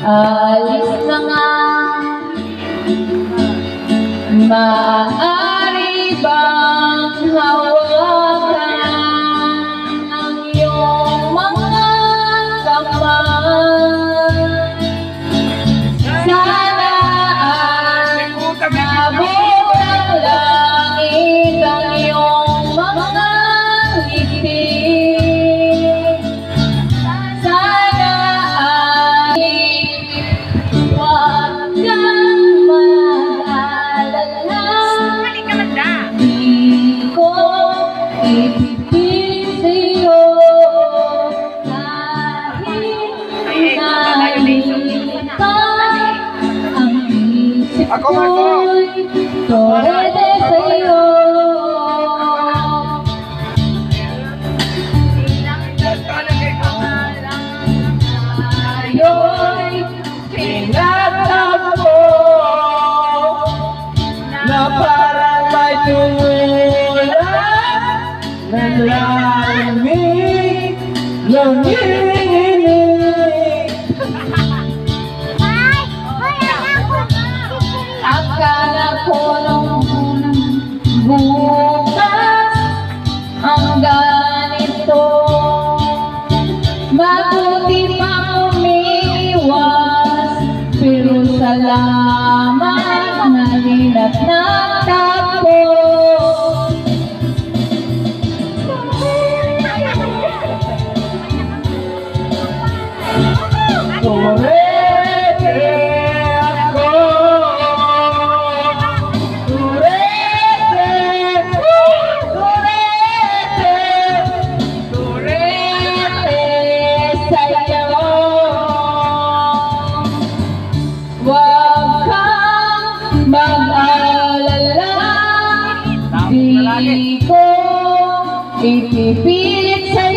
Alis na nga. Maaari isip Ako, Marco. ko'y pwede sa'yo. Tayo'y pinagtagpo na parang may tumulan Naglalamig Nanginginig Akala ko nung bukas ang ganito. Mabuti pang umiiwas Pero salamat na linat na tapo Huwag kang mag-alala. Di ko ipipilit sa'yo